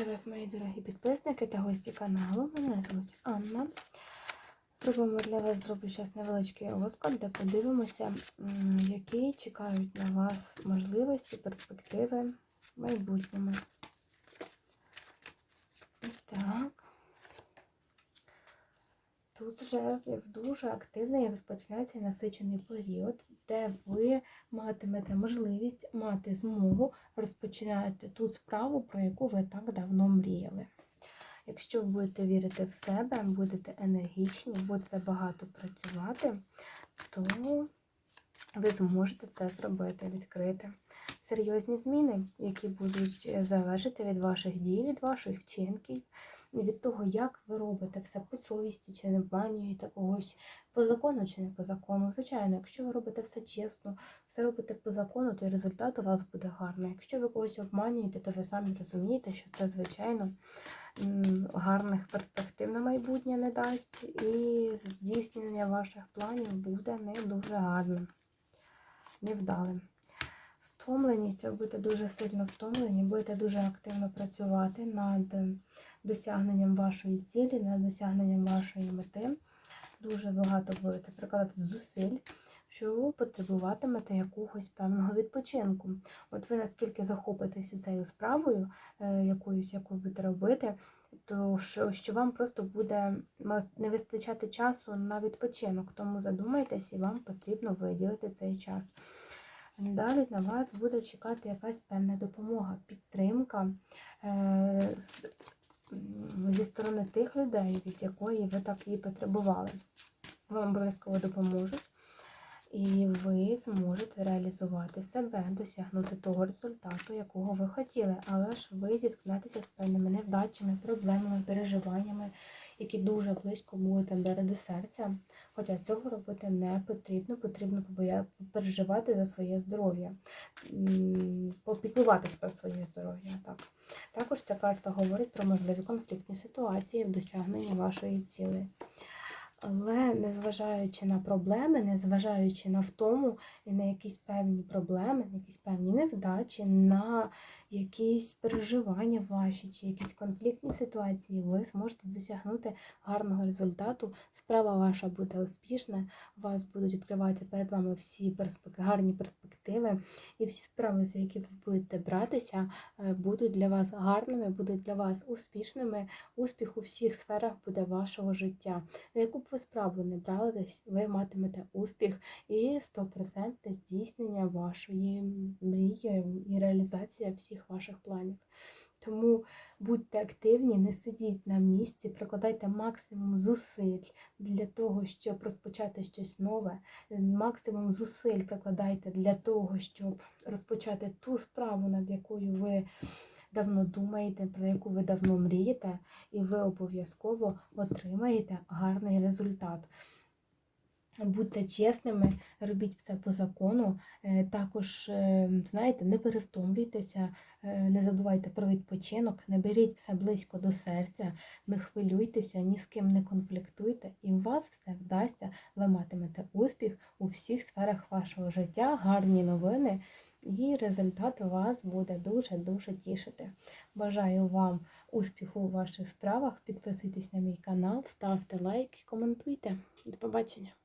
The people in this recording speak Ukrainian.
Вітаю вас, мої дорогі підписники та гості каналу. Мене звуть Анна. Зробимо для вас зроблю зараз невеличкий розклад, де подивимося, які чекають на вас можливості, перспективи в майбутньому. І так. Тут вже дуже активний і розпочнеться насичений період, де ви матимете можливість мати змогу розпочинати ту справу, про яку ви так давно мріяли. Якщо будете вірити в себе, будете енергічні, будете багато працювати, то ви зможете це зробити, відкрити. Серйозні зміни, які будуть залежати від ваших дій, від ваших вчинків, від того, як ви робите все по совісті, чи не обманюєте когось по закону чи не по закону. Звичайно, якщо ви робите все чесно, все робите по закону, то і результат у вас буде гарний. Якщо ви когось обманюєте, то ви самі розумієте, що це, звичайно, гарних перспектив на майбутнє не дасть, і здійснення ваших планів буде не дуже гарним, невдалим. Втомленість, ви будете дуже сильно втомлені, будете дуже активно працювати над досягненням вашої цілі, над досягненням вашої мети. Дуже багато будете прикладати зусиль, що ви потребуватимете якогось певного відпочинку. От ви наскільки захопитеся цією справою, е, якоюсь, яку будете робити, то що, що вам просто буде не вистачати часу на відпочинок. Тому задумайтесь, і вам потрібно виділити цей час. Далі на вас буде чекати якась певна допомога, підтримка е, зі сторони тих людей, від якої ви так її потребували. Вам обов'язково допоможуть, і ви зможете реалізувати себе, досягнути того результату, якого ви хотіли. Але ж ви зіткнетеся з певними невдачами, проблемами, переживаннями, які дуже близько будете брати до серця. Хоча цього робити не потрібно, потрібно переживати за своє здоров'я, попіклуватися про своє здоров'я. Так. Також ця карта говорить про можливі конфліктні ситуації в досягненні вашої цілі. Але незважаючи на проблеми, незважаючи на втому і на якісь певні проблеми, на якісь певні невдачі, на якісь переживання ваші чи якісь конфліктні ситуації, ви зможете досягнути гарного результату. Справа ваша буде успішна, у вас будуть відкриватися перед вами всі перспективи, гарні перспективи, і всі справи, за які ви будете братися, е, будуть для вас гарними, будуть для вас успішними. Успіх у всіх сферах буде вашого життя. яку б ви справу не брались, ви матимете успіх і 100% здійснення вашої мрії і реалізація всіх ваших планів. Тому будьте активні, не сидіть на місці, прикладайте максимум зусиль для того, щоб розпочати щось нове. Максимум зусиль прикладайте для того, щоб розпочати ту справу, над якою ви давно думаєте, про яку ви давно мрієте, і ви обов'язково отримаєте гарний результат. Будьте чесними, робіть все по закону. Е, також, е, знаєте, не перевтомлюйтеся, е, не забувайте про відпочинок, не беріть все близько до серця, не хвилюйтеся, ні з ким не конфліктуйте, і у вас все вдасться, ви матимете успіх у всіх сферах вашого життя, гарні новини і результат вас буде дуже-дуже тішити. Бажаю вам успіху у ваших справах. Підписуйтесь на мій канал, ставте лайк, коментуйте. До побачення!